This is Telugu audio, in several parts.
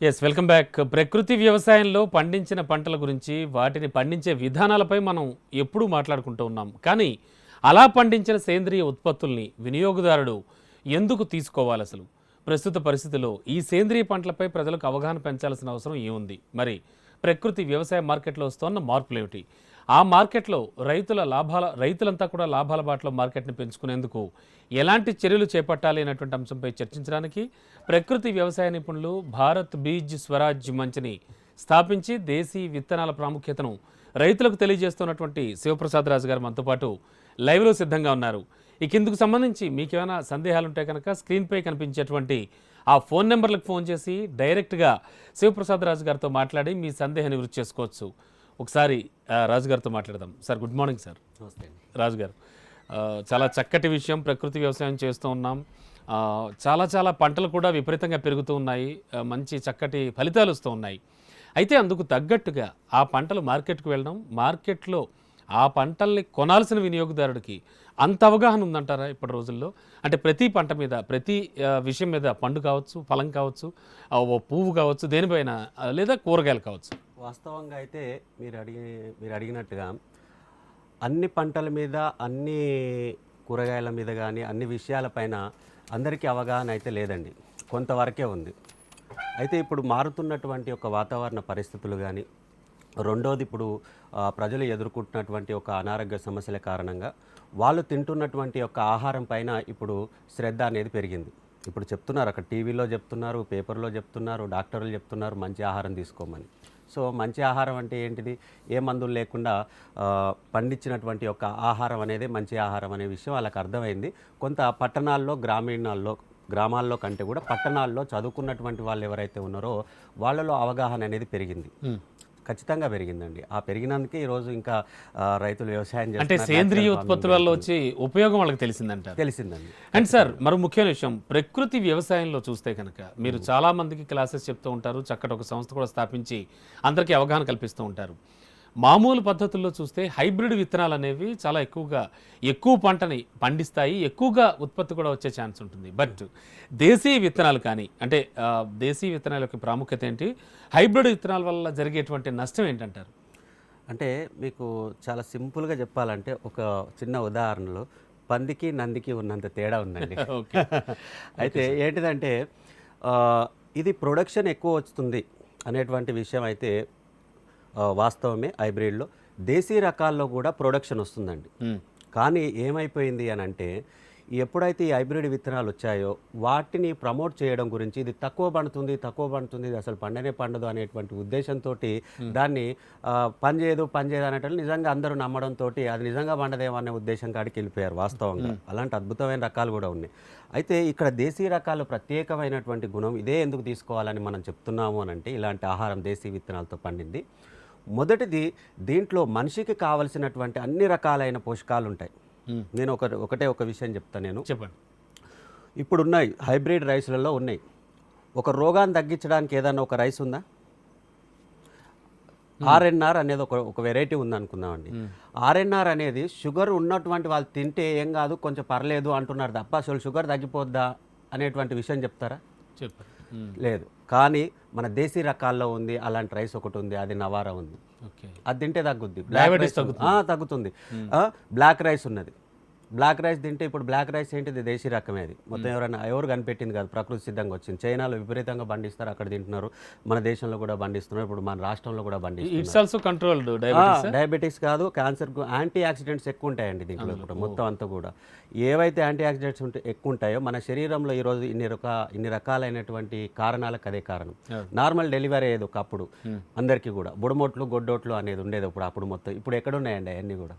ఎస్ వెల్కమ్ బ్యాక్ ప్రకృతి వ్యవసాయంలో పండించిన పంటల గురించి వాటిని పండించే విధానాలపై మనం ఎప్పుడూ మాట్లాడుకుంటూ ఉన్నాం. కానీ అలా పండించిన సేంద్రియ ఉత్పత్తుల్ని వినియోగదారుడు ఎందుకు తీసుకోవాలి అసలు? ప్రస్తుత పరిస్థితుల్లో ఈ సేంద్రియ పంటలపై ప్రజలకు అవగాహన పెంచాల్సిన అవసరం ఏముంది? మరి ప్రకృతి వ్యవసాయ మార్కెట్లో వస్తున్న మార్పులేమిటి? ఆ మార్కెట్లో రైతుల లాభాల రైతులంతా కూడా లాభాల బాటలో మార్కెట్ని పెంచుకునేందుకు ఎలాంటి చర్యలు చేపట్టాలి అనేటువంటి అంశంపై చర్చించడానికి ప్రకృతి వ్యవసాయ నిపుణులు భారత్ బీజ్ స్వరాజ్ మంచిని స్థాపించి దేశీ విత్తనాల ప్రాముఖ్యతను రైతులకు తెలియజేస్తున్నటువంటి శివప్రసాద్ రాజు గారు మనతో పాటు లైవ్లో సిద్ధంగా ఉన్నారు. ఇక ఇందుకు సంబంధించి మీకేమైనా సందేహాలుంటే సందేహాలు ఉంటే కనుక స్క్రీన్పై కనిపించేటువంటి ఆ ఫోన్ నెంబర్లకు ఫోన్ చేసి డైరెక్ట్గా శివప్రసాద్ రాజు గారితో మాట్లాడి మీ సందేహాన్ని వృత్తి చేసుకోవచ్చు. ఒకసారి ఆ, రాజు గారితో మాట్లాడదాం. Sir good morning sir. నమస్తే అండి. రాజు గారు ఆ, చాలా చక్కటి విషయం ప్రకృతి వ్యవసాయం చేస్తూ ఉన్నాం. చాలా చాలా పంటలు కూడా విపరీతంగా పెరుగుతూ ఉన్నాయి. మంచి చక్కటి ఫలితాలు వస్తూ ఉన్నాయి. అయితే అందుకు తగ్గట్టుగా ఆ పంటలు మార్కెట్కి వెళ్ళడం మార్కెట్లో ఆ పంటల్ని కొనాల్సిన వినియోగదారుడికి అంత అవగాహన ఉందంటారా ఇప్పటి రోజుల్లో? అంటే ప్రతి పంట మీద ప్రతి విషయం మీద పండు కావచ్చు ఫలం కావచ్చు ఓ పువ్వు కావచ్చు దేనిపైన లేదా కూరగాయలు కావచ్చు. వాస్తవంగా అయితే మీరు అడిగి మీరు అడిగినట్టుగా అన్ని పంటల మీద అన్ని కూరగాయల మీద కానీ అన్ని విషయాలపైన అందరికీ అవగాహన అయితే లేదండి. కొంతవరకే ఉంది. అయితే ఇప్పుడు మారుతున్నటువంటి ఒక వాతావరణ పరిస్థితులు కానీ రెండోది ఇప్పుడు ప్రజలు ఎదుర్కొంటున్నటువంటి ఒక అనారోగ్య సమస్యల కారణంగా వాళ్ళు తింటున్నటువంటి ఒక ఆహారం పైన ఇప్పుడు శ్రద్ధ అనేది పెరిగింది. ఇప్పుడు చెప్తున్నారు అక్కడ టీవీలో చెప్తున్నారు పేపర్లో చెప్తున్నారు డాక్టర్లు చెప్తున్నారు మంచి ఆహారం తీసుకోమని. సో మంచి ఆహారం అంటే ఏంటిది? ఏ మందులు లేకుండా పండించినటువంటి ఒక ఆహారం అనేది మంచి ఆహారం అనే విషయం వాళ్ళకి అర్థమైంది. కొంత పట్టణాల్లో గ్రామీణాల్లో గ్రామాల్లో కంటే కూడా పట్టణాల్లో చదువుకున్నటువంటి వాళ్ళు ఎవరైతే ఉన్నారో వాళ్ళలో అవగాహన అనేది పెరిగింది. ఖచ్చితంగా పెరిగిందండి. ఆ పెరిగినందుకే ఈరోజు ఇంకా రైతులు వ్యవసాయం అంటే సేంద్రియ natural ఉత్పత్తుల వల్ల వచ్చి ఉపయోగం వాళ్ళకి farming తెలిసిందండి. అండ్ సార్ మరో ముఖ్యమైన విషయం ప్రకృతి వ్యవసాయంలో చూస్తే కనుక మీరు చాలా మందికి క్లాసెస్ చెప్తూ ఉంటారు చక్కటి ఒక సంస్థ కూడా స్థాపించి అందరికీ అవగాహన కల్పిస్తూ ఉంటారు. మామూలు పద్ధతుల్లో చూస్తే హైబ్రిడ్ విత్తనాలు అనేవి చాలా ఎక్కువగా ఎక్కువ పంటని పండిస్తాయి ఎక్కువగా ఉత్పత్తి కూడా వచ్చే ఛాన్స్ ఉంటుంది. బట్ దేశీయ విత్తనాలు కానీ అంటే దేశీయ విత్తనాల యొక్క ప్రాముఖ్యత ఏంటి? హైబ్రిడ్ విత్తనాల వల్ల జరిగేటువంటి నష్టం ఏంటంటారు? అంటే మీకు చాలా సింపుల్గా చెప్పాలంటే ఒక చిన్న ఉదాహరణలో. పందికి నందికి ఉన్నంత తేడా ఉందండి. ఓకే. అయితే ఏంటిదంటే ఇది ప్రొడక్షన్ ఎక్కువ వస్తుంది అనేటువంటి విషయం అయితే వాస్తవమే హైబ్రిడ్లో. దేశీ రకాల్లో కూడా ప్రొడక్షన్ వస్తుందండి. కానీ ఏమైపోయింది అని అంటే ఎప్పుడైతే ఈ హైబ్రిడ్ విత్తనాలు వచ్చాయో వాటిని ప్రమోట్ చేయడం గురించి ఇది తక్కువ పండుతుంది తక్కువ పండుతుంది ఇది అసలు పండనే పండదు అనేటువంటి ఉద్దేశంతో దాన్ని ఆ, పని చేయదు పని చేయదు అనేటట్లు నిజంగా అందరూ నమ్మడంతో అది నిజంగా పండదేమో అనే ఉద్దేశం కాడికి వెళ్ళిపోయారు వాస్తవంగా. అలాంటి అద్భుతమైన రకాలు కూడా ఉన్నాయి. అయితే ఇక్కడ దేశీ రకాలు ప్రత్యేకమైనటువంటి గుణం ఇదే ఎందుకు తీసుకోవాలని మనం చెప్తున్నాము అని అంటే ఇలాంటి ఆహారం దేశీ విత్తనాలతో పండింది. మొదటిది దీంట్లో మనిషికి కావలసినటువంటి అన్ని రకాలైన పోషకాలు ఉంటాయి. నేను ఒక ఒకటే ఒక విషయం చెప్తాను నేను. చెప్పండి. ఇప్పుడు ఉన్నాయి హైబ్రిడ్ రైస్లలో ఉన్నాయి. ఒక రోగాన్ని తగ్గించడానికి ఏదైనా ఒక రైస్ ఉందా? ఆర్ఎన్ఆర్ అనేది ఒక ఒక వెరైటీ ఉంది అనుకుందామండి ఆర్ఎన్ఆర్ అనేది షుగర్ ఉన్నటువంటి వాళ్ళు తింటే ఏం కాదు కొంచెం పర్లేదు అంటున్నారు తప్ప అసలు షుగర్ తగ్గిపోద్దా అనేటువంటి విషయం చెప్తారా? చెప్పండి. మ్మ్. లేదు. కానీ మన దేశీ రకాల్లో ఉంది అలాంటి రైస్ ఒకటి ఉంది అది నవారా ఉంది. ఓకే. అది తింటే తగ్గుద్ది. Diabetes రైస్ తగ్గుతుంది. బ్లాక్ రైస్ ఉన్నది. బ్లాక్ రైస్ తింటే ఇప్పుడు బ్లాక్ రైస్ ఏంటిది? దేశీ రకమే అది. మొత్తం ఎవరైనా ఎవరు కనిపెట్టింది కాదు. ప్రకృతి సిద్ధంగా వచ్చింది. చైనాలో విపరీతంగా పండిస్తారు అక్కడ తింటున్నారు. మన దేశంలో కూడా పండిస్తున్నారు ఇప్పుడు మన రాష్ట్రంలో కూడా పండిస్తున్నారు it's also controlled diabetes? Diabetics కాదు క్యాన్సర్ యాంటీ ఆక్సిడెంట్స్ ఎక్కువ ఉంటాయండి దీంట్లో కూడా మొత్తం అంతా కూడా. ఏవైతే యాంటీ ఆక్సిడెంట్స్ ఉంటే ఎక్కువ ఉంటాయో మన శరీరంలో ఈరోజు ఇన్ని రకా ఇన్ని రకాలైనటువంటి కారణాలకు అదే కారణం. నార్మల్ డెలివరీ అయ్యేది ఒకప్పుడు అందరికీ కూడా. బుడమొట్లు గొడ్డోట్లు అనేది ఉండేది ఇప్పుడు అప్పుడు మొత్తం ఇప్పుడు ఎక్కడ ఉన్నాయండి అవన్నీ కూడా?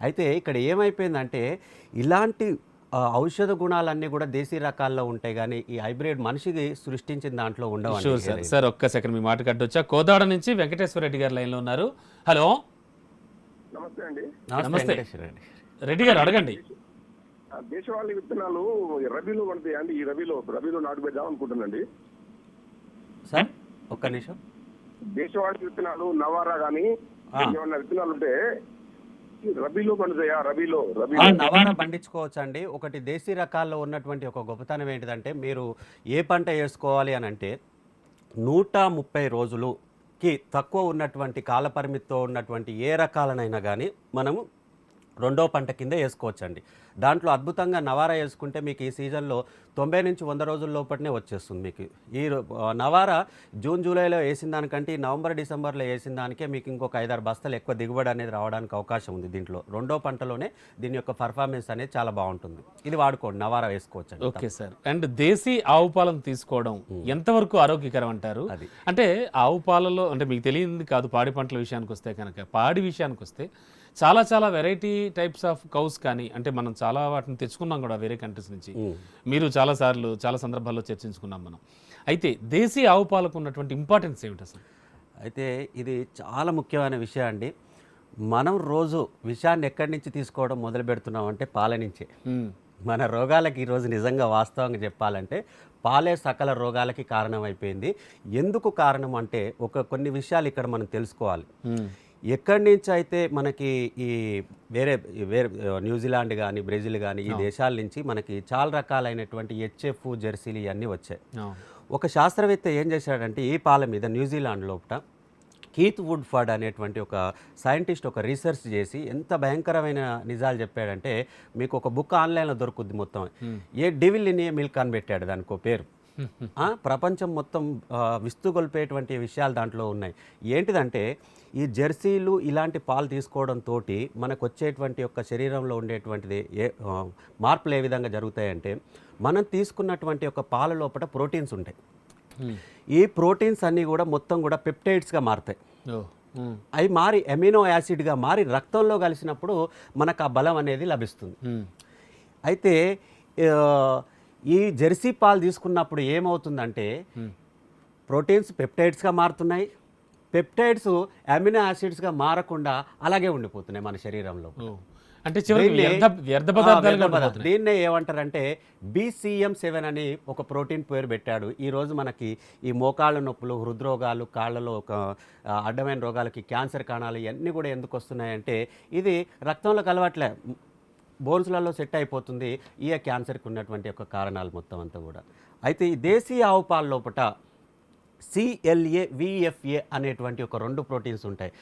అయితే ఇక్కడ ఏమైపోయిందంటే ఇలాంటి ఔషధ గుణాలన్నీ కూడా దేశీ రకాల్లో ఉంటాయి కానీ ఈ హైబ్రిడ్ మనిషికి సృష్టించిన దాంట్లో ఉండవు షూర్ సార్ సార్ ఒక్క సెకండ్ మీ మాట కట్టొచ్చా? కోదాడ నుంచి వెంకటేశ్వర రెడ్డి గారు లైన్లో ఉన్నారు. హలో? నమస్తే అండి. నమస్తే. రెడ్డి. గారు అడగండి. దేశవాళీ విత్తనాలు రబీలో పడతాయి అండి? ఈ రబీలో రబీలో నాటు పెడదాం అనుకుంటున్నాండి సార్ ఒక్క నిమిషం. దేశవాళీ విత్తనాలు నవారా కానీ ఏమన్నా విత్తనాలు ఉంటే రబీలో పండుతాయా? రబీలో ఆ రబీలో పండించుకోవచ్చండి. ఒకటి దేశీ రకాల్లో ఉన్నటువంటి ఒక గొప్పతనం ఏంటిదంటే మీరు ఏ పంట వేసుకోవాలి అని అంటే నూట ముప్పై రోజులుకి తక్కువ ఉన్నటువంటి కాలపరిమితితో ఉన్నటువంటి ఏ రకాలనైనా కానీ మనము రెండో పంట కింద వేసుకోవచ్చండి. దాంట్లో అద్భుతంగా నవారా వేసుకుంటే మీకు ఈ సీజన్లో తొంభై నుంచి వంద రోజుల లోపలనే వచ్చేస్తుంది మీకు. ఈ నవారా జూన్ జూలైలో వేసిన దానికంటే ఈ నవంబర్ డిసెంబర్లో వేసిన దానికే మీకు ఇంకొక ఐదారు బస్తాలు ఎక్కువ దిగుబడి అనేది రావడానికి అవకాశం ఉంది దీంట్లో. రెండో పంటలోనే దీని యొక్క పర్ఫార్మెన్స్ అనేది చాలా బాగుంటుంది. ఇది వాడుకోండి నవారా వేసుకోవచ్చండి ఓకే సార్. అండ్ దేశీ ఆవు పాలను తీసుకోవడం ఎంతవరకు ఆరోగ్యకరం అంటారు? అది. అంటే ఆవు పాలలో అంటే మీకు తెలియంది కాదు పాడి పంటల విషయానికి వస్తే కనుక పాడి విషయానికి వస్తే చాలా చాలా వెరైటీ టైప్స్ ఆఫ్ కౌస్ కానీ అంటే మనం చాలా వాటిని తెచ్చుకున్నాం కూడా వేరే కంట్రీస్ నుంచి. మీరు చాలా సార్లు చాలా సందర్భాల్లో చర్చించుకున్నాం మనం. అయితే దేశీ ఆవు పాలకు ఉన్నటువంటి ఇంపార్టెన్స్ ఏమిటి అసలు? అయితే ఇది చాలా ముఖ్యమైన విషయం అండి. మనం రోజు విషయాన్ని ఎక్కడి నుంచి తీసుకోవడం మొదలు పెడుతున్నాం అంటే పాల నుంచే. మన రోగాలకి ఈరోజు నిజంగా వాస్తవంగా చెప్పాలంటే పాలే సకల రోగాలకి కారణం అయిపోయింది ఎందుకు కారణం అంటే ఒక కొన్ని విషయాలు ఇక్కడ మనం తెలుసుకోవాలి. ఎక్కడి నుంచి అయితే మనకి ఈ వేరే వేరే న్యూజిలాండ్ కానీ బ్రెజిల్ కానీ ఈ దేశాల నుంచి మనకి చాలా రకాలైనటువంటి హెచ్ఎఫ్ జెర్సీలు ఇవన్నీ వచ్చాయి. ఒక శాస్త్రవేత్త ఏం చేశాడంటే ఈ పాల మీద న్యూజిలాండ్ లోపల కీత్ వుడ్ ఫర్డ్ అనేటువంటి ఒక సైంటిస్ట్ ఒక రీసెర్చ్ చేసి ఎంత భయంకరమైన నిజాలు చెప్పాడంటే మీకు ఒక బుక్ ఆన్లైన్లో దొరుకుద్ది మొత్తం. A devil in a milk అని పెట్టాడు దానికి ఒక పేరు ప్రపంచం మొత్తం విస్తుగొల్పేటువంటి విషయాలు దాంట్లో ఉన్నాయి. ఏంటిదంటే ఈ జెర్సీలు ఇలాంటి పాలు తీసుకోవడంతో మనకు వచ్చేటువంటి యొక్క శరీరంలో ఉండేటువంటిది ఏ మార్పులు ఏ విధంగా జరుగుతాయంటే మనం తీసుకున్నటువంటి ఒక పాల లోపల ప్రోటీన్స్ ఉంటాయి. ఈ ప్రోటీన్స్ అన్నీ కూడా మొత్తం కూడా పెప్టైడ్స్గా మారుతాయి. అవి మారి ఎమినో యాసిడ్గా మారి రక్తంలో కలిసినప్పుడు మనకు ఆ బలం అనేది లభిస్తుంది. అయితే ఈ జెర్సీ పాలు తీసుకున్నప్పుడు ఏమవుతుందంటే ప్రోటీన్స్ పెప్టైడ్స్గా మారుతున్నాయి పెప్టైడ్స్ అమినో యాసిడ్స్గా మారకుండా అలాగే ఉండిపోతున్నాయి మన శరీరంలో. అంటే వ్యర్థ పదార్థాలు. దీన్నే ఏమంటారంటే బీసీఎం సెవెన్ అని ఒక ప్రోటీన్ పేరు పెట్టాడు ఈ రోజు మనకి ఈ మోకాళ్ళ నొప్పులు హృద్రోగాలు కాళ్ళలో ఒక అడ్డమైన రోగాలకి క్యాన్సర్ కణాలు ఇవన్నీ కూడా ఎందుకు వస్తున్నాయంటే ఇది రక్తంలో కలవట్లే బోన్స్లలో సెట్ అయిపోతుంది ఈ క్యాన్సర్కి ఉన్నటువంటి ఒక కారణాలు మొత్తం అంతా కూడా అయితే ఈ దేశీయ ఆవు పాల లోపట సిఎల్ఏ విఎఫ్ఏ అనేటువంటి ఒక రెండు ప్రోటీన్స్ ఉంటాయి.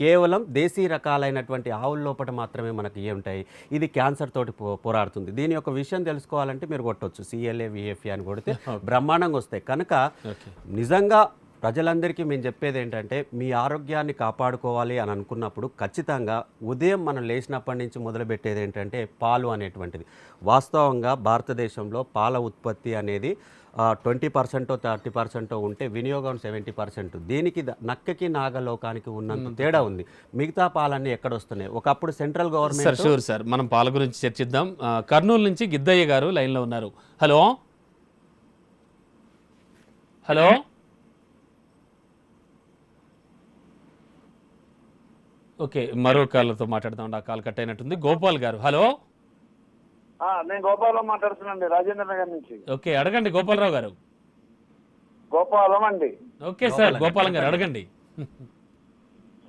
కేవలం దేశీ రకాలైనటువంటి ఆవుల లోపల మాత్రమే మనకి ఏ ఉంటాయి. ఇది క్యాన్సర్ తోటి పో పోరాడుతుంది. దీని యొక్క విషయం తెలుసుకోవాలంటే మీరు కొట్టొచ్చు. సిఎల్ఏ విఎఫ్ఏ అని కొడితే బ్రహ్మాండంగా వస్తాయి. కనుక నిజంగా ప్రజలందరికీ మేము చెప్పేది ఏంటంటే మీ ఆరోగ్యాన్ని కాపాడుకోవాలి అని అనుకున్నప్పుడు ఖచ్చితంగా ఉదయం మనం లేచినప్పటి నుంచి మొదలుపెట్టేది ఏంటంటే పాలు అనేటువంటిది. వాస్తవంగా భారతదేశంలో పాల ఉత్పత్తి అనేది ట్వంటీ పర్సెంటో థర్టీ పర్సెంటో ఉంటే వినియోగం సెవెంటీ పర్సెంట్. దీనికి నక్కకి నాగలోకానికి ఉన్నంత తేడా ఉంది. మిగతా పాలన్నీ ఎక్కడ వస్తున్నాయి ఒకప్పుడు central sir government sure sir మనం పాల గురించి చర్చిద్దాం. కర్నూలు నుంచి గిద్దయ్య గారు లైన్లో ఉన్నారు. హలో? హలో? ఓకే మరో కాళ్ళతో మాట్లాడదాం ఆ కాల్ కట్ అయినట్టుంది. గోపాల్ గారు హలో? నేను గోపాలం మాట్లాడుతున్నానండి రాజేంద్ర నగర్ నుంచి. ఓకే అడగండి గోపాలరావు గారు. గోపాలం అండి. ఓకే సార్ గోపాలం గారు అడగండి.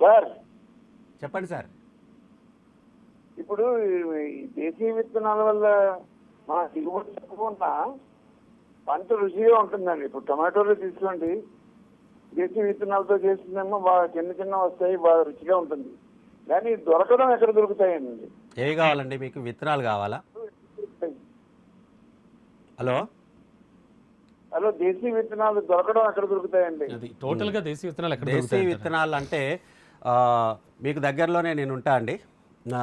సార్. చెప్పండి సార్. ఇప్పుడు ఈ దేశీయ విత్తనాల వల్ల మన దిగుబడి తక్కువ ఉన్నా పంట రుచిగా ఉంటుందండి. ఇప్పుడు టమాటోలు తీసుకోండి. దేశీయ విత్తనాలతో చేసిందేమో బాగా చిన్న చిన్న వస్తాయి బాగా రుచిగా ఉంటుంది. కానీ దొరకడం ఎక్కడ దొరుకుతాయండి? ఏవి కావాలండి? మీకు విత్తనాలు కావాలా? హలో? హలో దేశీయ విత్తనాలు దొరకడం ఎక్కడ దొరుకుతాయండి? అది టోటల్గా దేశీ విత్తనాలు ఎక్కడ దేశీ దొరుకుతాయి? విత్తనాలు అంటే ఆ, మీకు దగ్గరలోనే నేను ఉంటా అండి. నా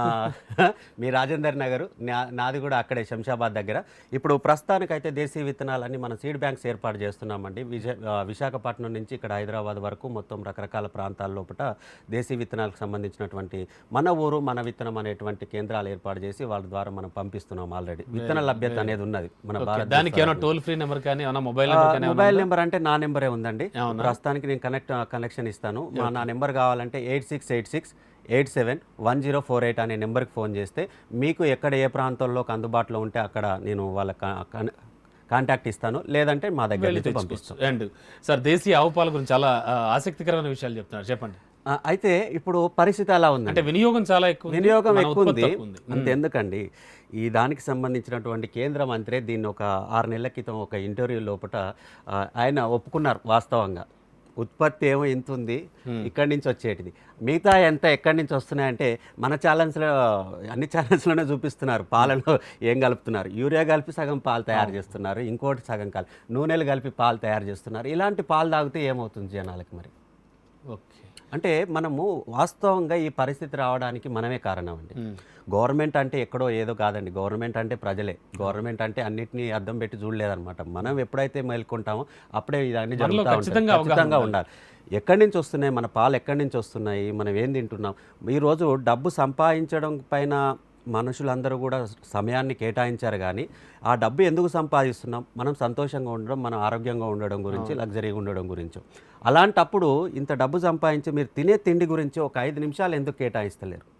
మీ రాజేందర్ నగర్ నా- నాది కూడా అక్కడే శంషాబాద్ దగ్గర. ఇప్పుడు ప్రస్తుతానికైతే దేశీ విత్తనాలన్నీ మనం సీడ్ బ్యాంక్స్ ఏర్పాటు చేస్తున్నామండి. విజయ ఆ, విశాఖపట్నం నుంచి ఇక్కడ హైదరాబాద్ వరకు మొత్తం రకరకాల ప్రాంతాల లోపల దేశీ విత్తనాలకు సంబంధించినటువంటి మన ఊరు మన విత్తనం అనేటువంటి కేంద్రాలు ఏర్పాటు చేసి వాళ్ళ ద్వారా మనం పంపిస్తున్నాం ఆల్రెడీ. విత్తన లభ్యత అనేది ఉన్నది మన. దానికి టోల్ ఫ్రీ నెంబర్ కానీ మొబైల్ మొబైల్? నెంబర్ అంటే నా నెంబరే ఉందండి? ప్రస్తుతానికి నేను కనెక్ట్ కనెక్షన్ ఇస్తాను. మా నా నెంబర్ కావాలంటే eight six eight six eight seven one zero four eight అనే నెంబర్కి ఫోన్ చేస్తే మీకు ఎక్కడ ఏ ప్రాంతంలోకి అందుబాటులో ఉంటే అక్కడ నేను వాళ్ళ కాంటాక్ట్ ఇస్తాను. లేదంటే మా దగ్గర నుంచి పంపిస్తాను అండ్ సార్ దేశీ ఆవు పాల గురించి చాలా ఆసక్తికరమైన విషయాలు చెప్తున్నారు. చెప్పండి. అయితే ఇప్పుడు పరిస్థితి అలా ఉంది అంటే వినియోగం చాలా ఎక్కువ వినియోగం ఎక్కువ ఉంది. అంత ఎందుకండి? ఈ దానికి సంబంధించినటువంటి కేంద్ర మంత్రి దీన్ని ఒక ఆరు నెలల క్రితం ఒక ఇంటర్వ్యూ లోపల ఆయన ఒప్పుకున్నారు వాస్తవంగా. ఉత్పత్తి ఏమో ఇంత ఉంది ఇక్కడి నుంచి వచ్చేటిది. మిగతా ఎంత ఎక్కడి నుంచి వస్తున్నాయంటే మన ఛానల్స్లో అన్ని ఛానల్స్లోనే చూపిస్తున్నారు. పాలలో ఏం కలుపుతున్నారు? యూరియా కలిపి సగం పాలు తయారు చేస్తున్నారు ఇంకోటి సగం కలిపి నూనెలు కలిపి పాలు తయారు చేస్తున్నారు. ఇలాంటి పాలు తాగితే ఏమవుతుంది జనాలకి మరి? అంటే మనము వాస్తవంగా ఈ పరిస్థితి రావడానికి మనమే కారణం అండి. గవర్నమెంట్ అంటే ఎక్కడో ఏదో కాదండి. గవర్నమెంట్ అంటే ప్రజలే. గవర్నమెంట్ అంటే అన్నిటినీ అద్దం పెట్టి చూడలేదన్నమాట. మనం ఎప్పుడైతే మేల్కొంటామో అప్పుడే మనలో జరుగుతూ ఉంటాయి. ఖచ్చితంగా ఉండాలి. ఎక్కడి నుంచి వస్తున్నాయి? మన పాలు ఎక్కడి నుంచి వస్తున్నాయి? మనం ఏం తింటున్నాం? ఈరోజు డబ్బు సంపాదించడం పైన మనుషులందరూ కూడా సమయాన్ని కేటాయించారు కానీ ఆ డబ్బు ఎందుకు సంపాదిస్తున్నాం? మనం సంతోషంగా ఉండడం మనం ఆరోగ్యంగా ఉండడం గురించి లగ్జరీగా ఉండడం గురించి. అలాంటప్పుడు ఇంత డబ్బు సంపాదించి మీరు తినే తిండి గురించి ఒక ఐదు నిమిషాలు ఎందుకు కేటాయిస్తలేరు?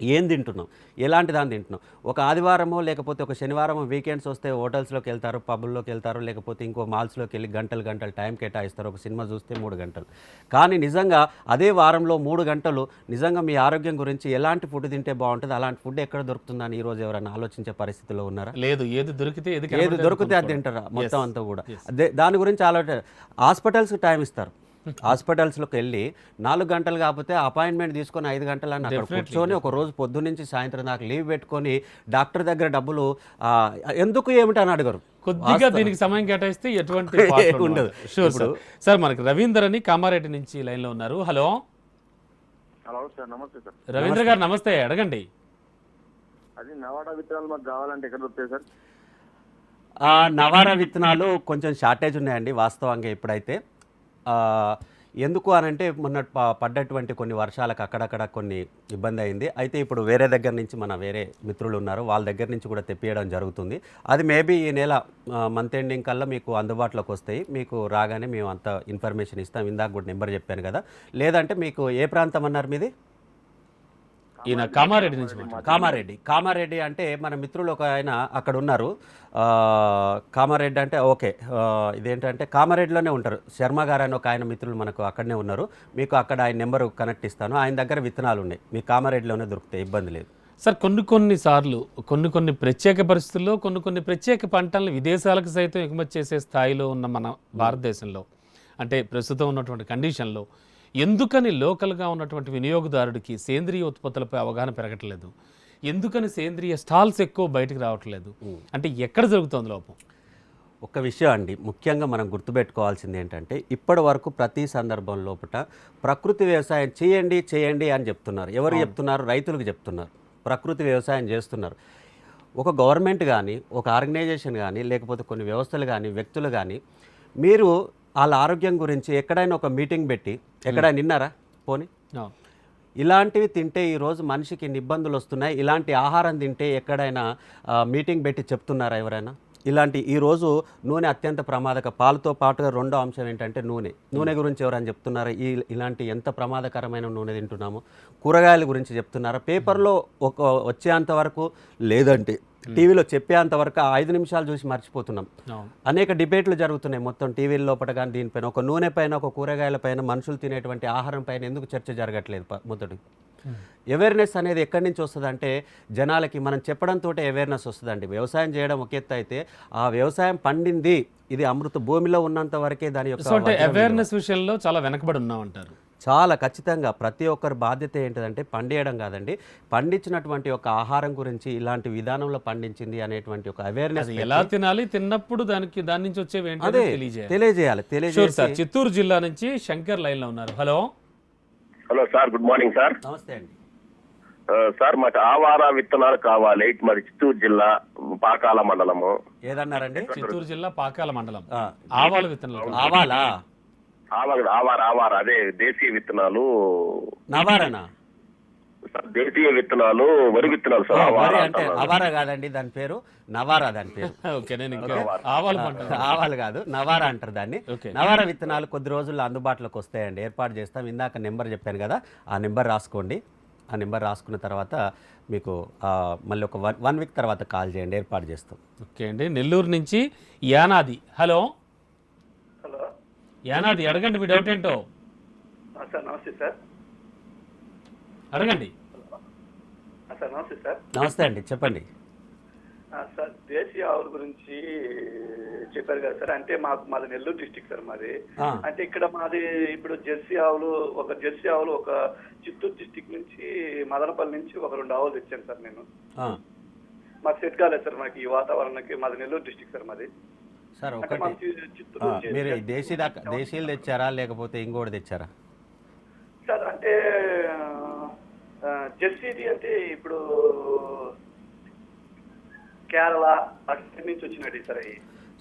ఏం తింటున్నాం ఎలాంటి దాన్ని తింటున్నాం ఒక ఆదివారమో లేకపోతే ఒక శనివారమో వీకెండ్స్ వస్తే హోటల్స్లోకి వెళ్తారు పబ్బుల్లోకి వెళ్తారు లేకపోతే ఇంకో మాల్స్లోకి వెళ్ళి గంటలు గంటలు టైం కేటాయిస్తారు. ఒక సినిమా చూస్తే మూడు గంటలు. కానీ నిజంగా అదే వారంలో మూడు గంటలు నిజంగా మీ ఆరోగ్యం గురించి ఎలాంటి ఫుడ్ తింటే బాగుంటుంది? అలాంటి ఫుడ్ ఎక్కడ దొరుకుతుందని ఈరోజు ఎవరైనా ఆలోచించే పరిస్థితిలో ఉన్నారా? లేదు ఏది దొరికితే ఏది దొరికితే అది తింటారా? మొత్తం అంతా కూడా. అదే దాని గురించి ఆలోచన హాస్పిటల్స్కి టైం ఇస్తారు. హాస్పిటల్స్లోకి వెళ్ళి నాలుగు గంటలు కాకపోతే అపాయింట్మెంట్ తీసుకొని ఐదు గంటలు అని అక్కడ కూర్చొని ఒక రోజు పొద్దు నుంచి సాయంత్రం దాకా లీవ్ పెట్టుకొని డాక్టర్ దగ్గర డబ్బులు ఎందుకు ఏమిటి అని అడగరు. కొద్దిగా దీనికి సమయం కేటాయిస్తే ఎటువంటి ఉండదు. షూర్ సార్ సార్ మనకి రవీందర్ అని కామారెడ్డి నుంచి లైన్లో ఉన్నారు. హలో. హలో సార్ నమస్తే సార్ రవీంద్ర గారు నమస్తే. అడగండి. అది నవాడా విత్తనాలు మాకు కావాలంటే ఎక్కడ దొరుకుతాయి సార్ ఆ, నవారా విత్తనాలు కొంచెం షార్టేజ్ ఉన్నాయండి వాస్తవంగా ఇప్పుడైతే. ఆ, ఎందుకు అనంటే మొన్న ప- పడ్డటువంటి కొన్ని వర్షాలకు అక్కడక్కడ కొన్ని ఇబ్బంది అయింది. అయితే ఇప్పుడు వేరే దగ్గర నుంచి మన వేరే మిత్రులు ఉన్నారు. వాళ్ళ దగ్గర నుంచి కూడా తెప్పియడం జరుగుతుంది. అది మేబీ ఈ నెల మంత్ ఎండింగ్ కల్లా మీకు అందుబాటులోకి వస్తాయి. మీకు రాగానే మేము అంత ఇన్ఫర్మేషన్ ఇస్తాం. ఇందాక కూడా నెంబర్ చెప్పాను కదా. లేదంటే మీకు ఏ ప్రాంతం అన్నారు మీది? ఈయన కామారెడ్డి నుంచి కామారెడ్డి కామారెడ్డి. అంటే మన మిత్రులు ఒక ఆయన అక్కడ ఉన్నారు. ఆ, కామారెడ్డి అంటే ఓకే. ఇదేంటంటే కామారెడ్డిలోనే ఉంటారు. శర్మ గారు అని ఒక ఆయన మిత్రులు మనకు అక్కడనే ఉన్నారు. మీకు అక్కడ ఆయన నెంబర్ కనెక్ట్ ఇస్తాను. ఆయన దగ్గర విత్తనాలు ఉన్నాయి. మీ కామారెడ్డిలోనే దొరుకుతాయి. ఇబ్బంది లేదు. సార్ కొన్ని కొన్ని సార్లు కొన్ని కొన్ని ప్రత్యేక పరిస్థితుల్లో కొన్ని కొన్ని ప్రత్యేక పంటలను విదేశాలకు సైతం ఎగుమతి చేసే స్థాయిలో ఉన్న మన భారతదేశంలో అంటే ప్రస్తుతం ఉన్నటువంటి కండిషన్లో ఎందుకని లోకల్గా ఉన్నటువంటి వినియోగదారుడికి సేంద్రియ ఉత్పత్తులపై అవగాహన పెరగట్లేదు? ఎందుకని సేంద్రియ స్టాల్స్ ఎక్కువ బయటకు రావట్లేదు? అంటే ఎక్కడ జరుగుతోంది లోపం? ఒక విషయం అండి. ముఖ్యంగా మనం గుర్తుపెట్టుకోవాల్సింది ఏంటంటే ఇప్పటి వరకు ప్రతి సందర్భం లోపల ప్రకృతి వ్యవసాయం చేయండి చేయండి అని చెప్తున్నారు. ఎవరు చెప్తున్నారు? రైతులకు చెప్తున్నారు. ప్రకృతి వ్యవసాయం చేస్తున్నారు. ఒక గవర్నమెంట్ కానీ ఒక ఆర్గనైజేషన్ కానీ లేకపోతే కొన్ని వ్యవస్థలు కానీ వ్యక్తులు కానీ మీరు వాళ్ళ ఆరోగ్యం గురించి ఎక్కడైనా ఒక మీటింగ్ పెట్టి ఎక్కడైనా విన్నారా పోనీ. ఇలాంటివి తింటే ఈరోజు మనిషికి ఇబ్బందులు వస్తున్నాయి. ఇలాంటి ఆహారం తింటే ఎక్కడైనా మీటింగ్ పెట్టి చెప్తున్నారా ఎవరైనా? ఇలాంటి ఈరోజు నూనె అత్యంత ప్రమాదక పాలతో పాటుగా రెండో అంశం ఏంటంటే నూనె. నూనె గురించి ఎవరైనా చెప్తున్నారా? ఈ ఇలాంటి ఎంత ప్రమాదకరమైన నూనె తింటున్నాము? కూరగాయల గురించి చెప్తున్నారా? పేపర్లో ఒక వచ్చేంత వరకు లేదంటే టీవీలో చెప్పేంత వరకు ఆ ఐదు నిమిషాలు చూసి మర్చిపోతున్నాం. అనేక డిబేట్లు జరుగుతున్నాయి మొత్తం టీవీల లోపల కానీ దీనిపైన ఒక నూనె పైన ఒక కూరగాయల పైన మనుషులు తినేటువంటి ఆహారం పైన ఎందుకు చర్చ జరగట్లేదు మొదటి. అవేర్నెస్ అనేది ఎక్కడి నుంచి వస్తుంది అంటే జనాలకి మనం చెప్పడంతో అవేర్నెస్ వస్తుందండి. వ్యవసాయం చేయడం ఒక ఎత్తు అయితే ఆ వ్యవసాయం పండింది ఇది అమృత భూమిలో ఉన్నంత వరకే దాని యొక్క. అవేర్నెస్ విషయంలో చాలా వెనకబడి ఉన్నామంటారు. చాలా ఖచ్చితంగా ప్రతి ఒక్కరి బాధ్యత ఏంటిదంటే పండియడం కాదండి. పండించినటువంటి ఒక ఆహారం గురించి ఇలాంటి విధానంలో పండించింది అనేటువంటి ఒక అవేర్నెస్ ఎలా తినాలి తిన్నప్పుడు దానికి దాని నుంచి వచ్చేవి ఏంటో అదే తెలియజేయాలి. తెలియజేయాలి చిత్తూరు జిల్లా నుంచి శంకర్ లైన్లో ఉన్నారు. Hello hello sir good morning sir నమస్తే అండి. సార్ మాకు ఆవార విత్తనాలు కావాలి. మరి చిత్తూరు జిల్లా పాకాల మండలము. ఏదన్నారండి? చిత్తూరు జిల్లా పాకాల మండలం. ఆవాల విత్తనాలు ఆవాలా? ఆవార ఆవార ఆవార అదే దేశీయ విత్తనాలు. నవారనా? దేశీయ విత్తనాలు వరి విత్తనాలు సార్ వరి అంటే. అవారా కాదండి దాని పేరు నవారా దాని పేరు. ఓకే నేను ఆవాలు పంట ఆవాలు కాదు నవారా అంటారు దాన్ని. ఓకే. నవారా విత్తనాలు కొద్ది రోజుల్లో అందుబాటులోకి వస్తాయండి. ఏర్పాటు చేస్తాం. ఇందాక నెంబర్ చెప్పాను కదా ఆ నెంబర్ రాసుకోండి. ఆ నెంబర్ రాసుకున్న తర్వాత మీకు ఆ, మళ్ళీ ఒక వన్ వన్ వీక్ తర్వాత కాల్ చేయండి ఏర్పాటు చేస్తాం. ఓకే అండి. నెల్లూరు నుంచి యానాది. హలో? యానాది అడగండి మీ డౌట్ ఏంటో. సార్ నమస్తే సార్. అడగండి. సార్ నమస్తే సార్. నమస్తే అండి చెప్పండి. సార్ దేశీయ ఆవుల గురించి చెప్పారు కదా సార్. అంటే మాకు మాది నెల్లూరు డిస్టిక్ సార్ మాది. అంటే ఇక్కడ మాది ఇప్పుడు జెర్సీ ఆవులు ఒక జెర్సీ ఆవులు ఒక చిత్తూరు డిస్టిక్ నుంచి మదనపల్లి నుంచి ఒక రెండు ఆవులు తెచ్చాను సార్ నేను. మాకు సెట్ కాలేదు సార్ మాకు ఈ వాతావరణానికి మాది నెల్లూరు డిస్టిక్ సార్ మాది. సార్ ఒకటి. మీరు దేశీ దాకా దేశీయులు తెచ్చారా లేకపోతే ఇంకోటి తెచ్చారా? సార్ అంటే జెర్సీది అంటే ఇప్పుడు కేరళ అక్కడి నుంచి వచ్చినట్టు సార్ అవి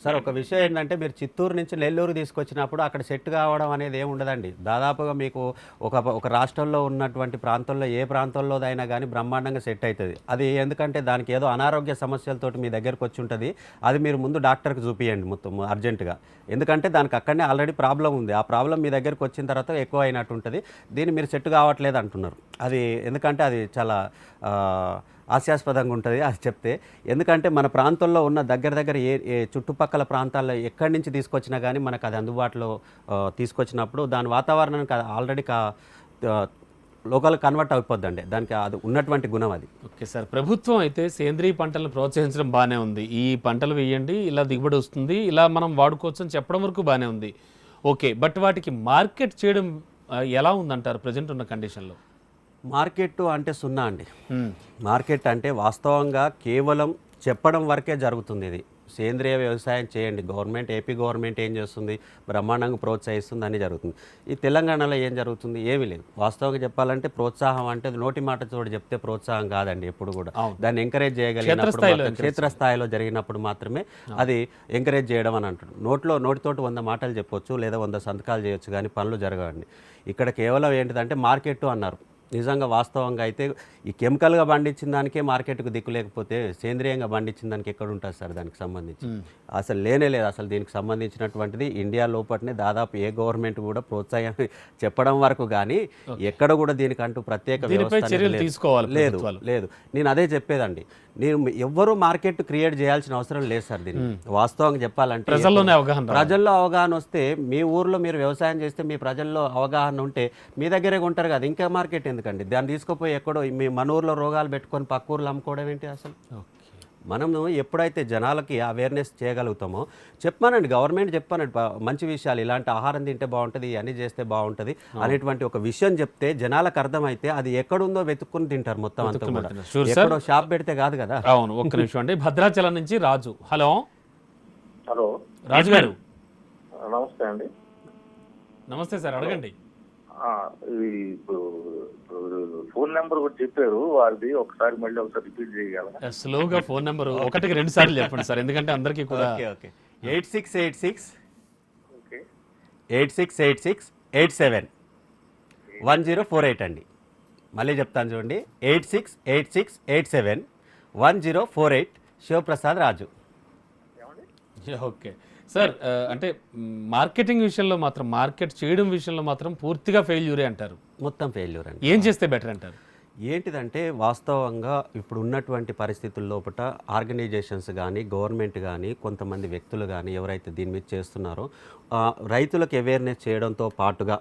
సార్ ఒక విషయం ఏంటంటే మీరు చిత్తూరు నుంచి నెల్లూరు తీసుకొచ్చినప్పుడు అక్కడ సెట్ కావడం అనేది ఏమి ఉండదండి. దాదాపుగా మీకు ఒక ఒక రాష్ట్రంలో ఉన్నటువంటి ప్రాంతంలో ఏ ప్రాంతంలోదైనా కానీ బ్రహ్మాండంగా సెట్ అవుతుంది అది ఎందుకంటే దానికి ఏదో అనారోగ్య సమస్యలతోటి మీ దగ్గరకు వచ్చి ఉంటుంది. అది మీరు ముందు డాక్టర్కి చూపియండి మొత్తం అర్జెంటుగా. ఎందుకంటే దానికి అక్కడనే ఆల్రెడీ ప్రాబ్లం ఉంది. ఆ ప్రాబ్లం మీ దగ్గరకు వచ్చిన తర్వాత ఎక్కువ అయినట్టు ఉంటుంది దీన్ని మీరు సెట్ కావట్లేదు అంటున్నారు. అది ఎందుకంటే అది చాలా హాస్యాస్పదంగా ఉంటుంది అది చెప్తే. ఎందుకంటే మన ప్రాంతంలో ఉన్న దగ్గర దగ్గర ఏ ఏ చుట్టుపక్కల ప్రాంతాల్లో ఎక్కడి నుంచి తీసుకొచ్చినా కానీ మనకు అది అందుబాటులో తీసుకొచ్చినప్పుడు దాని వాతావరణానికి ఆల్రెడీ లోకల్ కన్వర్ట్ అయిపోద్దండి. దానికి అది ఉన్నటువంటి గుణం అది. Okay sir. ప్రభుత్వం అయితే సేంద్రియ పంటలను ప్రోత్సహించడం బాగానే ఉంది. ఈ పంటలు వేయండి ఇలా దిగుబడి వస్తుంది ఇలా మనం వాడుకోవచ్చు అని చెప్పడం వరకు బాగానే ఉంది. ఓకే. బట్ వాటికి మార్కెట్ చేయడం ఎలా ఉందంటారు? ప్రజెంట్ ఉన్న కండిషన్లో. మార్కెట్ అంటే సున్నా అండి. మార్కెట్ అంటే వాస్తవంగా కేవలం చెప్పడం వరకే జరుగుతుంది ఇది. సేంద్రియ వ్యవసాయం చేయండి. గవర్నమెంట్ ఏపీ గవర్నమెంట్ ఏం చేస్తుంది? బ్రహ్మాండంగా ప్రోత్సహిస్తుంది అని జరుగుతుంది. ఈ తెలంగాణలో ఏం జరుగుతుంది? ఏమీ లేదు. వాస్తవంగా చెప్పాలంటే ప్రోత్సాహం అంటే నోటి మాట చోటు చెప్తే ప్రోత్సాహం కాదండి ఎప్పుడు కూడా. దాన్ని ఎంకరేజ్ చేయగలిగినప్పుడు క్షేత్రస్థాయిలో జరిగినప్పుడు మాత్రమే అది ఎంకరేజ్ చేయడం అని అంటారు నోట్లో నోటితోటి వంద మాటలు చెప్పొచ్చు లేదా వంద సంతకాలు చేయొచ్చు కానీ పనులు జరగవండి. ఇక్కడ కేవలం ఏంటిదంటే మార్కెట్ అన్నారు. నిజంగా వాస్తవంగా అయితే ఈ కెమికల్గా పండించిన దానికే మార్కెట్కు దిక్కు లేకపోతే సేంద్రియంగా పండించిన దానికి ఎక్కడ ఉంటుంది సార్ దానికి సంబంధించి? అసలు లేనే లేదు. అసలు దీనికి సంబంధించినటువంటిది ఇండియా లోపలనే దాదాపు ఏ గవర్నమెంట్ కూడా ప్రోత్సాహం చెప్పడం వరకు కానీ ఎక్కడ కూడా దీనికంటూ ప్రత్యేక. తీసుకోవాలి లేదు. లేదు. నేను అదే చెప్పేదండి. నేను ఎవ్వరూ మార్కెట్ క్రియేట్ చేయాల్సిన అవసరం లేదు సార్ దీన్ని వాస్తవంగా చెప్పాలంటే ప్రజల్లోనే అవగాహన. ప్రజల్లో అవగాహన వస్తే మీ ఊర్లో మీరు వ్యవసాయం చేస్తే మీ ప్రజల్లో అవగాహన ఉంటే మీ దగ్గరే ఉంటారు కదా. ఇంకా మార్కెట్ ఎందుకండి? దాన్ని తీసుకుపోయి ఎక్కడో మీ మన ఊర్లో రోగాలు పెట్టుకొని పక్క ఊర్లో అమ్ముకోవడం ఏంటి అసలు? మనము ఎప్పుడైతే జనాలకి అవేర్నెస్ చేయగలుగుతామో చెప్పానండి గవర్నమెంట్ చెప్పానండి మంచి విషయాలు ఇలాంటి ఆహారం తింటే బాగుంటుంది అన్ని చేస్తే బాగుంటుంది అనేటువంటి ఒక విషయం చెప్తే జనాలకు అర్థమైతే అది ఎక్కడుందో వెతుక్కుని తింటారు మొత్తం అంతా కూడా. ఎక్కడో షాప్ పెడితే కాదు కదా? అవును ఒక్క నిమిషం అండి. భద్రాచలం నుంచి రాజు. హలో? హలో. రాజు గారు నమస్తే అండి. నమస్తే సార్. అడగండి. ఫోన్ నెంబర్ కూడా చెప్పారు వారిది ఒకసారి మళ్ళీ ఒకసారి రిపీట్ చేయగలరా? స్లోగా ఫోన్ నెంబర్ ఒకటికి రెండు సార్లు చెప్పండి సార్ ఎందుకంటే అందరికీ కూడా okay okay. Eight six eight six okay. Eight six eight six eight seven. One zero four eight అండి. మళ్ళీ చెప్తాను చూడండి. Eight six eight six eight seven one zero four eight Shivaprasad Raju. Okay. Sir అంటే మార్కెటింగ్ విషయంలో మాత్రం మార్కెట్ చేయడం విషయంలో మాత్రం పూర్తిగా ఫెయిల్యూరే అంటారు. మొత్తం ఫెయిల్యూర్ అండి ఏం చేస్తే బెటర్ అంటారు? ఏంటిదంటే వాస్తవంగా ఇప్పుడు ఉన్నటువంటి పరిస్థితుల లోపల ఆర్గనైజేషన్స్ కానీ గవర్నమెంట్ కానీ కొంతమంది వ్యక్తులు కానీ ఎవరైతే దీని మీద చేస్తున్నారో రైతులకు అవేర్నెస్ చేయడంతో పాటుగా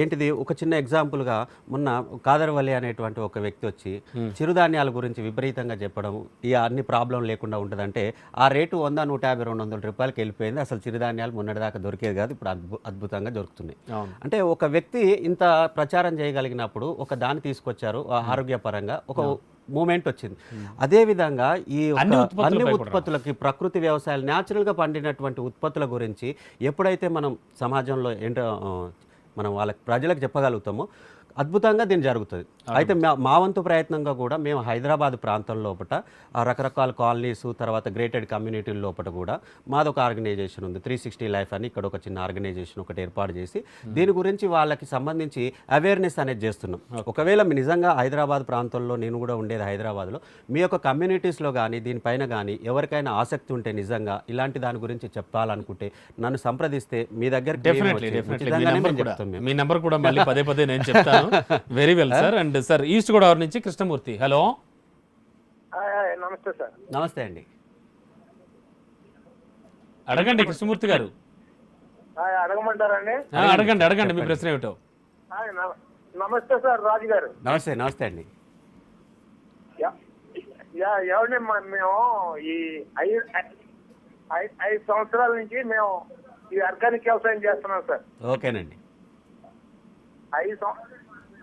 ఏంటిది? ఒక చిన్న ఎగ్జాంపుల్గా మొన్న కాదరవల్లి అనేటువంటి ఒక వ్యక్తి వచ్చి చిరుధాన్యాల గురించి విపరీతంగా చెప్పడం ఈ అన్ని ప్రాబ్లం లేకుండా ఉంటుందంటే ఆ రేటు వంద నూట యాభై రెండు వందల రూపాయలకి వెళ్ళిపోయింది. అసలు చిరుధాన్యాలు మొన్నటిదాకా దొరికేది కాదు ఇప్పుడు అద్భు అద్భుతంగా దొరుకుతున్నాయి. అంటే ఒక వ్యక్తి ఇంత ప్రచారం చేయగలిగినప్పుడు ఒక దాన్ని తీసుకొచ్చారు ఆ ఆరోగ్యపరంగా ఒక మూమెంట్ వచ్చింది. అదే విధంగా ఈ అన్ని ఉత్పత్తులకి ప్రకృతి వ్యవసాయాలు న్యాచురల్గా పండినటువంటి ఉత్పత్తుల గురించి ఎప్పుడైతే మనం సమాజంలో ఏంట మనం వాళ్ళకి ప్రజలకు చెప్పగలుగుతామో అద్భుతంగా దీని జరుగుతుంది. అయితే మా- మా వంతు ప్రయత్నంగా కూడా మేము హైదరాబాద్ ప్రాంతం లోపల రకరకాల కాలనీస్ తర్వాత గ్రేటెడ్ కమ్యూనిటీల లోపల కూడా మాది ఒక ఆర్గనైజేషన్ ఉంది. త్రీ సిక్స్టీ లైఫ్ అని ఇక్కడ ఒక చిన్న ఆర్గనైజేషన్ ఒకటి ఏర్పాటు చేసి దీని గురించి వాళ్ళకి సంబంధించి అవేర్నెస్ అనేది చేస్తున్నాం. ఒకవేళ నిజంగా హైదరాబాద్ ప్రాంతంలో నేను కూడా ఉండేది హైదరాబాద్లో మీ యొక్క కమ్యూనిటీస్లో కానీ దీనిపైన కానీ ఎవరికైనా ఆసక్తి ఉంటే నిజంగా ఇలాంటి దాని గురించి చెప్పాలనుకుంటే నన్ను సంప్రదిస్తే మీ దగ్గర మీ నెంబర్ కూడా మళ్ళీ పదే పదే నేను చెప్తాను. Very well sir and sir east Godavari నుంచి కృష్ణమూర్తి హలో నమస్తే సార్ నమస్తే అండి. అడగండి కృష్ణమూర్తి గారు. అడగమంటారండి? అడగండి అడగండి మీ ప్రశ్న ఏమిటో. నమస్తే సార్ రాజు గారు. నమస్తే నమస్తే అండి. యా- యా- ఏమండి మ- మేము ఈ ఐదు ఐ- ఐదు సంవత్సరాల నుంచి మేము ఈ ఆర్గానిక్ వ్యవసాయం చేస్తున్నాం సార్ ఓకేనండి. ఐదు సం-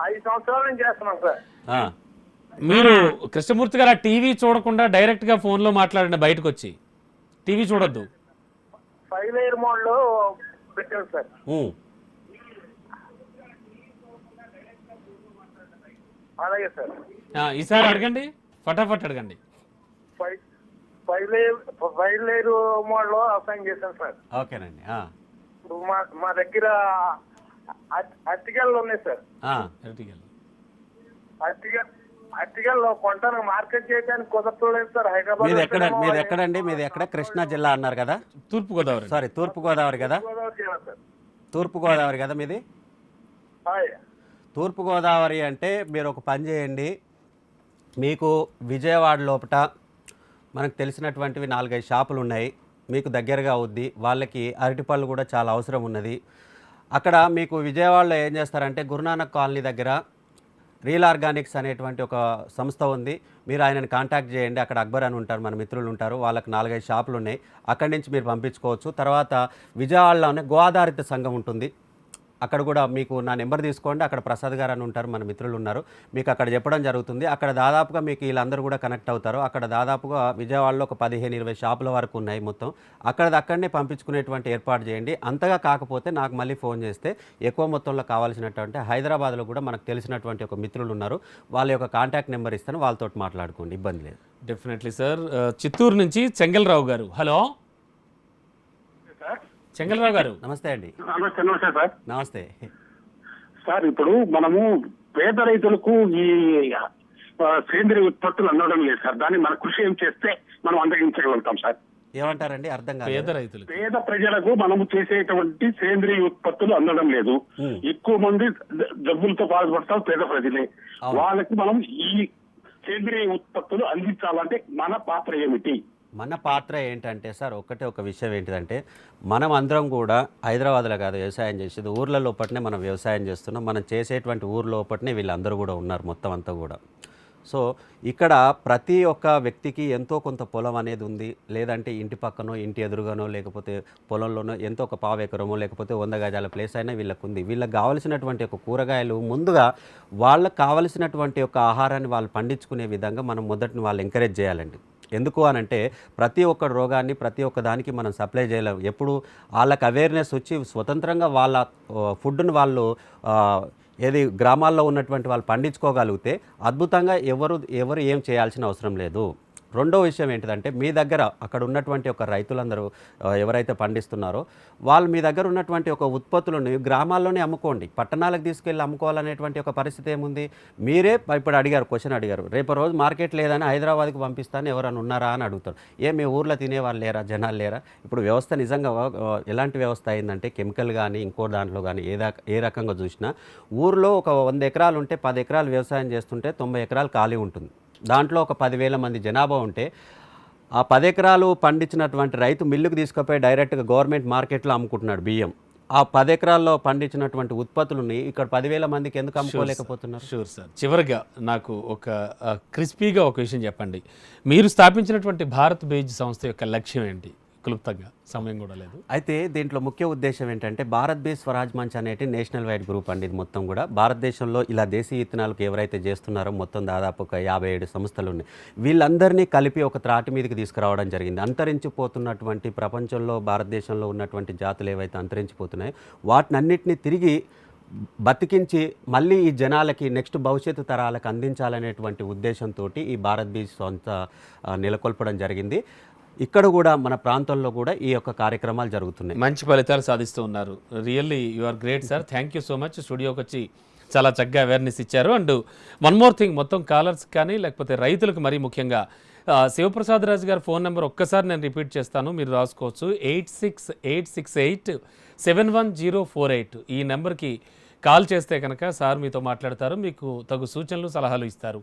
ఐదు సంవత్సరాల నుంచి చేస్తున్నాం సార్. మీరు కృష్ణమూర్తి గారు టీవీ చూడకుండా డైరెక్ట్గా ఫోన్లో మాట్లాడండి బయటకు వచ్చి టీవీ చూడొద్దు. ఫైవ్ లేయర్ మోడ్లో పెట్టాం సార్. అలాగే సార్. ఈసారి అడగండి ఫటాఫట్ అడగండి. Five five layer five layer మోడ్లో వ్యవసాయం చేశాం సార్. ఓకేనండి మా దగ్గర అట్- అరటికాయలు ఉన్నాయి సార్. అరటికాయలు. కొంటానికి మార్కెట్ చేయడానికి కుదరట్లేదు సార్. హైదరాబాద్ మీది ఎక్కడ మీది ఎక్కడండి? మీది ఎక్కడ? కృష్ణా జిల్లా అన్నారు కదా? తూర్పుగోదావరి. సారీ తూర్పుగోదావరి కదా? గోదావరి జిల్లా సార్. తూర్పుగోదావరి కదా మీది? హాయ్. తూర్పుగోదావరి అంటే మీరు ఒక పని చేయండి. మీకు విజయవాడ లోపట మనకు తెలిసినటువంటివి నాలుగైదు షాపులు ఉన్నాయి మీకు దగ్గరగా అవుద్ది. వాళ్ళకి అరటిపళ్ళు కూడా చాలా అవసరం ఉన్నది. అక్కడ మీకు విజయవాడలో ఏం చేస్తారంటే గురునానక్ కాలనీ దగ్గర రియల్ ఆర్గానిక్స్ అనేటువంటి ఒక సంస్థ ఉంది. మీరు ఆయనను కాంటాక్ట్ చేయండి. అక్కడ అక్బర్ అని ఉంటారు మన మిత్రులు ఉంటారు. వాళ్ళకి నాలుగైదు షాపులు ఉన్నాయి. అక్కడి నుంచి మీరు పంపించుకోవచ్చు. తర్వాత విజయవాడలోనే గోదారిత సంఘం ఉంటుంది. అక్కడ కూడా మీకు నా నెంబర్ తీసుకోండి. అక్కడ ప్రసాద్ గారు అని ఉంటారు మన మిత్రులు ఉన్నారు. మీకు అక్కడ చెప్పడం జరుగుతుంది. అక్కడ దాదాపుగా మీకు వీళ్ళందరూ కూడా కనెక్ట్ అవుతారు. అక్కడ దాదాపుగా విజయవాడలో ఒక పదిహేను ఇరవై షాపుల వరకు ఉన్నాయి మొత్తం. అక్కడ అక్కడనే పంపించుకునేటువంటి ఏర్పాటు చేయండి. అంతగా కాకపోతే నాకు మళ్ళీ ఫోన్ చేస్తే ఎక్కువ మొత్తంలో కావాల్సినటువంటి హైదరాబాద్లో కూడా మనకు తెలిసినటువంటి ఒక మిత్రులు ఉన్నారు. వాళ్ళ యొక్క కాంటాక్ట్ నెంబర్ ఇస్తాను. వాళ్ళతో మాట్లాడుకోండి. ఇబ్బంది లేదు. డెఫినెట్లీ సార్ చిత్తూరు నుంచి చెంగల్రావు గారు. హలో? చెంగల్రావు గారు. నమస్తే అండి. నమస్తే నమస్తే సార్. నమస్తే. సార్ ఇప్పుడు మనము పేద రైతులకు ఈ సేంద్రియ ఉత్పత్తులు అందడం లేదు సార్. దాన్ని మన కృషి ఏం చేస్తే మనం అందగించగలుగుతాం సార్. ఏమంటారండి? అర్థం కాదు పేద రైతులు పేద ప్రజలకు మనము చేసేటువంటి సేంద్రియ ఉత్పత్తులు అందడం లేదు. ఎక్కువ మంది జబ్బులతో బాధపడతారు పేద ప్రజలే. వాళ్ళకి మనం ఈ సేంద్రియ ఉత్పత్తులు అందించాలంటే మన పాత్ర ఏమిటి? మన పాత్ర ఏంటంటే సార్ ఒకటే ఒక విషయం ఏంటిదంటే మనం అందరం కూడా హైదరాబాద్లో కాదు వ్యవసాయం చేసేది ఊర్ల లోపటనే మనం వ్యవసాయం చేస్తున్నాం మనం చేసేటువంటి ఊర్ లోపటనే వీళ్ళందరూ కూడా ఉన్నారు మొత్తం అంతా కూడా. సో ఇక్కడ ప్రతి ఒక్క వ్యక్తికి ఎంతో కొంత పొలం అనేది ఉంది లేదంటే ఇంటి పక్కనో ఇంటి ఎదురుగానో లేకపోతే పొలంలోనో ఎంతో ఒక పావు ఎకరమో లేకపోతే వంద గజాల ప్లేస్ అయినా వీళ్ళకు ఉంది. వీళ్ళకి కావలసినటువంటి ఒక కూరగాయలు ముందుగా వాళ్ళకి కావలసినటువంటి ఒక ఆహారాన్ని వాళ్ళు పండించుకునే విధంగా మనం మొదటిని వాళ్ళు ఎంకరేజ్ చేయాలండి. ఎందుకు అనంటే ప్రతి ఒక్క రోగాన్ని ప్రతి ఒక్క దానికి మనం సప్లై చేయలేం. ఎప్పుడు వాళ్ళకి అవేర్నెస్ వచ్చి స్వతంత్రంగా వాళ్ళ ఫుడ్ను వాళ్ళు ఏది గ్రామాల్లో ఉన్నటువంటి వాళ్ళు పండించుకోగలిగితే అద్భుతంగా ఎవరు ఎవరు ఏం చేయాల్సిన అవసరం లేదు. రెండో విషయం ఏంటిదంటే మీ దగ్గర అక్కడ ఉన్నటువంటి ఒక రైతులందరూ ఎవరైతే పండిస్తున్నారో వాళ్ళు మీ దగ్గర ఉన్నటువంటి ఒక ఉత్పత్తులను గ్రామాల్లోనే అమ్ముకోండి. పట్టణాలకు తీసుకెళ్ళి అమ్ముకోవాలనేటువంటి ఒక పరిస్థితి ఏముంది? మీరే ఇప్పుడు అడిగారు క్వశ్చన్ అడిగారు. రేపు రోజు మార్కెట్ లేదని హైదరాబాద్కి పంపిస్తాను ఎవరైనా ఉన్నారా అని అడుగుతారు. ఏ మీ ఊర్లో తినేవాళ్ళు లేరా? జనాలు లేరా? ఇప్పుడు వ్యవస్థ నిజంగా ఎలాంటి వ్యవస్థ అయిందంటే కెమికల్ కానీ ఇంకో దాంట్లో కానీ ఏ ఏ రకంగా చూసినా ఊర్లో ఒక వంద ఎకరాలు ఉంటే పది ఎకరాలు వ్యవసాయం చేస్తుంటే తొంభై ఎకరాలు ఖాళీ ఉంటుంది. దాంట్లో ఒక పదివేల మంది జనాభా ఉంటే ఆ పది ఎకరాలు పండించినటువంటి రైతు మిల్లుకు తీసుకుపోయి డైరెక్ట్గా గవర్నమెంట్ మార్కెట్లో అమ్ముకుంటున్నాడు బియ్యం. ఆ పది ఎకరాల్లో పండించినటువంటి ఉత్పత్తులని ఇక్కడ పదివేల మందికి ఎందుకు అమ్ముకోలేకపోతున్నారు? షూర్ సార్ చివరిగా నాకు ఒక క్రిస్పీగా ఒక విషయం చెప్పండి. మీరు స్థాపించినటువంటి భారత్ బేజ్ సంస్థ యొక్క లక్ష్యం ఏంటి? క్లుప్తంగా సమయం కూడా లేదు. అయితే దీంట్లో ముఖ్య ఉద్దేశం ఏంటంటే భారత్ బేస్ స్వరాజ్ మంచ్ అనేది నేషనల్ వైడ్ గ్రూప్ అండి ఇది మొత్తం కూడా. భారతదేశంలో ఇలా దేశీయ ఇత్తనాలకు ఎవరైతే చేస్తున్నారో మొత్తం దాదాపు ఒక యాభై ఏడు సంస్థలు ఉన్నాయి. వీళ్ళందరినీ కలిపి ఒక త్రాటి మీదకి తీసుకురావడం జరిగింది. అంతరించిపోతున్నటువంటి ప్రపంచంలో భారతదేశంలో ఉన్నటువంటి జాతులు ఏవైతే అంతరించిపోతున్నాయో వాటినన్నిటిని తిరిగి బతికించి మళ్ళీ ఈ జనాలకి నెక్స్ట్ భవిష్యత్తు తరాలకు అందించాలనేటువంటి ఉద్దేశంతో ఈ భారత్ బీజ్ సంస్థ నెలకొల్పడం జరిగింది. ఇక్కడ కూడా మన ప్రాంతంలో కూడా ఈ యొక్క కార్యక్రమాలు జరుగుతున్నాయి. మంచి ఫలితాలు సాధిస్తూ ఉన్నారు. Really you are great sir thank you so much స్టూడియోకి వచ్చి చాలా చక్కగా అవేర్నెస్ ఇచ్చారు. అండ్ వన్ మోర్ థింగ్ మొత్తం కాలర్స్ కానీ లేకపోతే రైతులకు మరీ ముఖ్యంగా శివప్రసాద్ రాజు గారి ఫోన్ నెంబర్ ఒక్కసారి నేను రిపీట్ చేస్తాను. మీరు రాసుకోవచ్చు. Eight six eight six eight seven one zero four eight ఈ నెంబర్కి కాల్ చేస్తే కనుక సార్ మీతో మాట్లాడతారు. మీకు తగు సూచనలు సలహాలు ఇస్తారు.